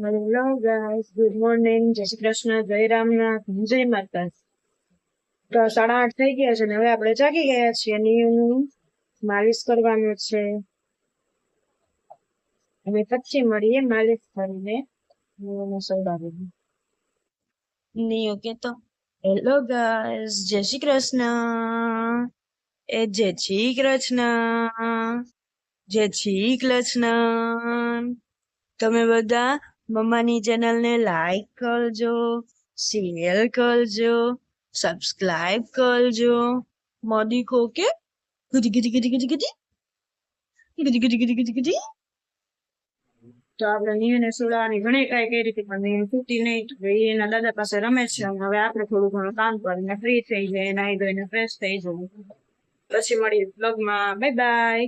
Hello guys good morning જય શ્રી કૃષ્ણ. જય રામનાથ. જય માતા તો સાડા આઠ થઈ ગયા છે ને હવે આપણે જાગી ગયા છીએ. નિયમનું માલિશ કરવાનું છે. હવે પછી મળીએ માલિશ કરીને. નિયમને સવડાવીને નિયો કેતો હેલો ગાઈસ જય શ્રી કૃષ્ણ. એ જય શ્રી કૃષ્ણ. જય શ્રી કૃષ્ણ. તમે બધા મમ્માની ચેનલને લાઈક કરજો શેર કરજો સબસ્ક્રાઇબ કરજો. મોદી ખો કે ગુજી ગુજી ગુજી ગુજી ગુજી ગુજી ગુજી ગુજી ગુજી ગુજી તો આપણે નિયને સુડાવાની ઘણી ટ્રાય કરી હતી, પણ નિયમ તૂટી નહીં, તો એના દાદા પાસે રમે છે હવે આપણે થોડું ઘણું કામ કરીને ફ્રી થઈ જાય નાહી ધોઈને ફ્રેશ થઈ જવું પછી મળીએ બ્લોગમાં બાય બાય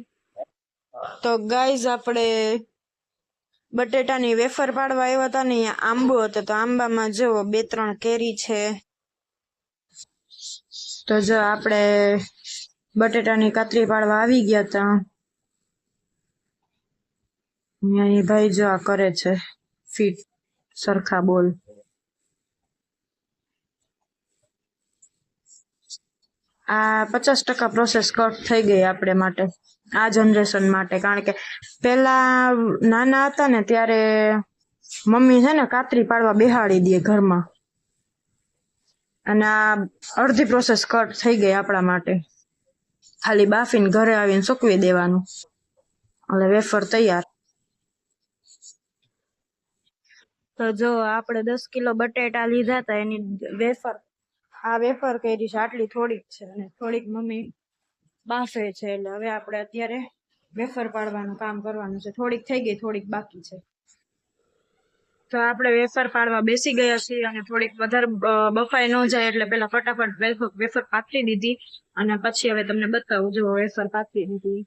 તો ગાઈઝ આપણે બટેટાની વેફર પાડવા આવ્યા હતા ને આંબો હતો. તો આંબામાં જો બે ત્રણ કેરી છે. તો જો આપણે બટેટાની કાતરી પાડવા આવી ગયા હતા. અહીંયા ભાઈ જો આ કરે છે. ફીટ, સરખા બોલ. આ પચાસ ટકા પ્રોસેસ કટ થઈ ગઈ આપણે માટે. આ જનરેશન માટે. કારણ કે પેલા નાના હતા ને ત્યારે મમ્મી છે ને કાતરી પાડવા બેહાડી દે ઘરમાં. અને આ અડધી પ્રોસેસ કટ થઈ ગઈ આપણા માટે. ખાલી બાફીને ઘરે આવીને સૂકવી દેવાનું. એટલે વેફર તૈયાર. તો જો આપણે દસ કિલો બટેટા લીધા હતા એની વેફર આ વેફર કરી છે, આટલી થોડીક છે, અને થોડીક મમ્મી બાફે છે એટલે હવે આપણે અત્યારે વેફર પાડવાનું કામ કરવાનું છે. થોડીક થઈ ગઈ, થોડીક બાકી છે. તો આપણે વેફર પાડવા બેસી ગયા છીએ અને થોડીક વધારે બફાઈ ન જાય એટલે પેલા ફટાફટ વેફર પાથરી દીધી અને પછી હવે તમને બતાવું. જો વેફર પાથરી દીધી.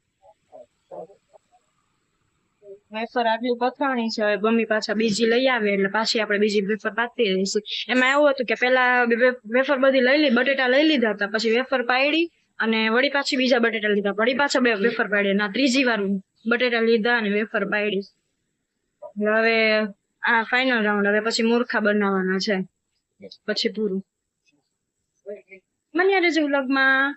વેફર આટલી પથરાણી છે, હવે મમ્મી પાછા બીજી લઈ આવે એટલે પાછી આપણે બીજી વેફર પાથરી દઈશું. એમાં એવું હતું કે પેલા વેફર બધી લઈ લી, બટેટા લઈ લીધા હતા, પછી વેફર પાડી અને વળી પાછી બીજા બટેટા લીધા. વળી પાછા બે વેફર પાડી ના ત્રીજી વાર બટેટા લીધા અને વેફર પાડી. હવે આ ફાઇનલ રાઉન્ડ હવે પછી મૂર્ખા બનાવવાના છે. પછી પૂરું. મને યાદ છે વ્લોગમાં.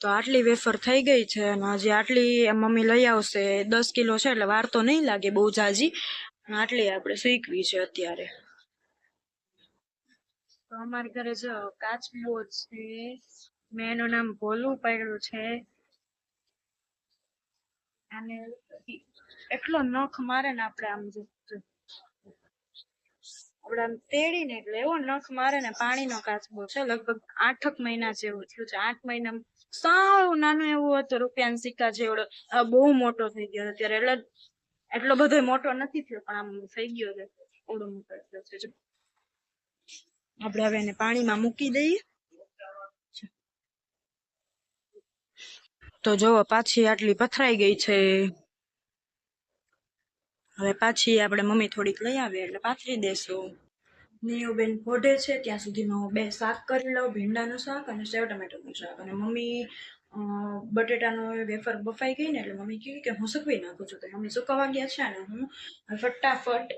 તો આટલી વેફર થઈ ગઈ છે અને હજી આટલી મમ્મી લઈ આવશે. દસ કિલો છે એટલે વાર તો નહીં લાગે બહુ જાજી. આટલી આપણે શીખવી છે અત્યારે. તો અમારી ઘરે જો કાચબો છે. મેં એનું નામ ભોલું પાડ્યું છે. અને એટલો નખ મારે ને આપણે આમ. આપણે આમ તેડીને એટલે એવો નખ મારે ને પાણીનો કાચબો છે. લગભગ આઠક મહિના જેવું થયું છે. આઠ મહિના સાવ નાનું એવું હતું, રૂપિયાના સિક્કા જેવડો. બહુ મોટો થઈ ગયો અત્યારે. એટલે એટલો બધો મોટો નથી થયો, પણ આમ થઈ ગયો છે. ઓડો મોટો થયો છે. આપણે હવે એને પાણીમાં મૂકી દઈએ. તો જુઓ પાછી આટલી પથરાઈ ગઈ છે. હવે પાછી આપણે મમ્મી થોડીક લઈ આવે એટલે પાથરી દેશું. નીયુબેન પોઢે છે, ત્યાં સુધીમાં હું બે શાક કરી લઉં ભીંડાનું શાક અને સેવ ટમેટોનું શાક. અને મમ્મી બટેટાનો વેફર બફાઈ ગઈ ને એટલે મમ્મી કહ્યું કે હું સૂકવી નાખું છું. તો મમ્મી સુકવવા ગયા છે ને હું ફટાફટ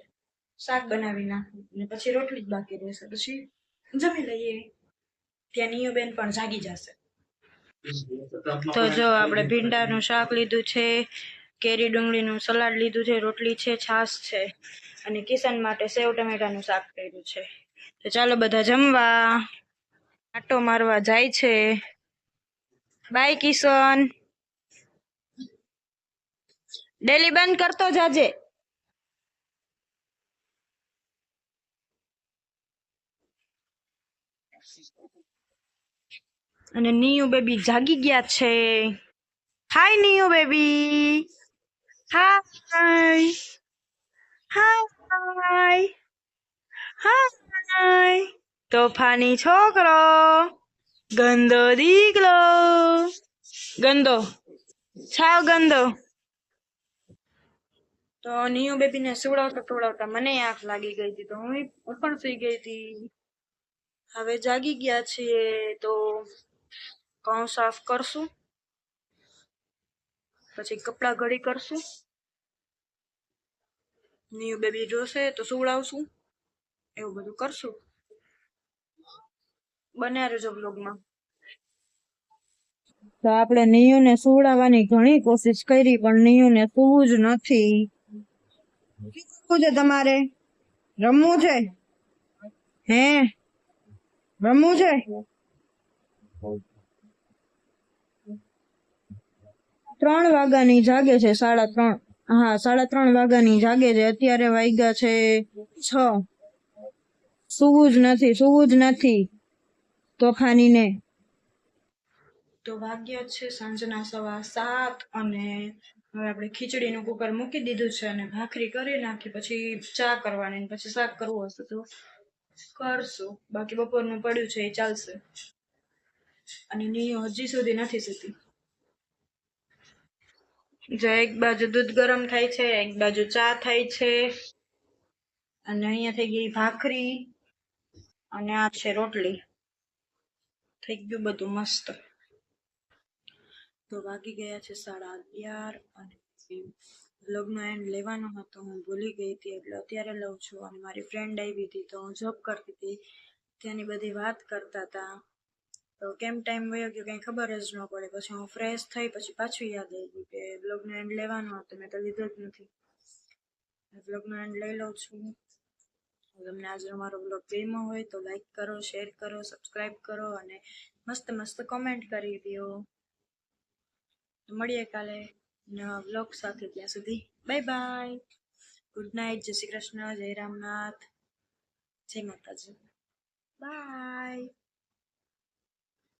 શાક બનાવી નાખું. અને પછી રોટલી જ બાકી રહેશે. પછી જમી લઈએ. ત્યાં નીયુબેન પણ જાગી જશે. તો જો આપણે ભીંડાનું શાક લીધું છે, કેરી ડુંગળીનું સલાડ લીધું છે, રોટલી છે, છાશ છે, અને કિશન માટે સેવ ટમેટાનું શાક કર્યું છે. તો ચાલો બધા જમવા. આટો મારવા જાય છે. બાય કિશન. ડેલી બંધ કરતો જાજે. અને નિયુ બેબી જાગી ગયા છે. હાય નિયુ બેબી. હાય હાય હાય તોફાની છોકરો, ગંદો દીકલો ગંદો. છાવ ગંદો. તો નિયુ બેબીને સુવડાવતા સુવડાવતા મને આંખ લાગી ગઈ હતી, તો હું પણ સુઈ ગઈ હતી. હવે જાગી ગયા છીએ, તો ઘઉં સાફ કરશું. પછી કપડાં ઘડી કરશું. ન્યુ બેબી જોશે તો સુવડાવશું. એવું બધું કરશું. બન્યા રહેજો બ્લોગમાં તો આપણે નિયુને સુવડાવવાની ઘણી કોશિશ કરી પણ નિયુને સુવું જ નથી. શું છે તમારે? રમવું છે? હે? રમવું છે? ત્રણ વાગ્યાની જાગે છે, સાડા ત્રણ. હા, સાડા ત્રણ વાગ્યાની જાગે છે. અત્યારે વાગ્યા છે છ. સુવું જ નથી, સુવું જ નથી તોફાનીને. તો વાગ્યા છે સાંજના સવા સાત અને હવે આપણે ખીચડીનું કુકર મૂકી દીધું છે અને ભાખરી કરી નાખી, પછી ચા કરવાની પછી શાક કરવું હશે તો કરશું. બાકી બપોરનું પડ્યું છે, એ ચાલશે. અને નિયો હજી સુધી નથી સૂતી. જો એક બાજુ દૂધ ગરમ થાય છે, એક બાજુ ચા થાય છે, અને અહીંયા થઈ ગઈ ભાખરી, અને આ છે રોટલી. થઈ ગયું બધું મસ્ત. તો વાગી ગયા છે સાડા અગિયાર, અને લગ્ન એન્ડ લેવાનો હતો, હું ભૂલી ગઈ હતી, એટલે અત્યારે લઉં છું. અને મારી ફ્રેન્ડ આવી હતી, તો હું જોબ કરતી હતી. ત્યાંની બધી વાત કરતા હતા. તો કેમ ટાઈમ વયો ગયો કંઈ ખબર જ ન પડે. પછી હું ફ્રેશ થઈ પછી પાછું યાદ આવ્યું કે બ્લોગનો એન્ડ લેવાનો હતો. મેં તો લીધો જ નથી. બ્લોગનો એન્ડ લઈ લઉં છું. તમને આજનો મારો બ્લોગ ગમ્યો હોય તો લાઈક કરો શેર કરો સબસ્ક્રાઈબ કરો અને મસ્ત મસ્ત કોમેન્ટ કરી દો મળીએ કાલે નવા બ્લોગ સાથે ત્યાં સુધી. બાય બાય ગુડ નાઇટ જય શ્રી કૃષ્ણ. જય રામનાથ. જય માતાજી. બાય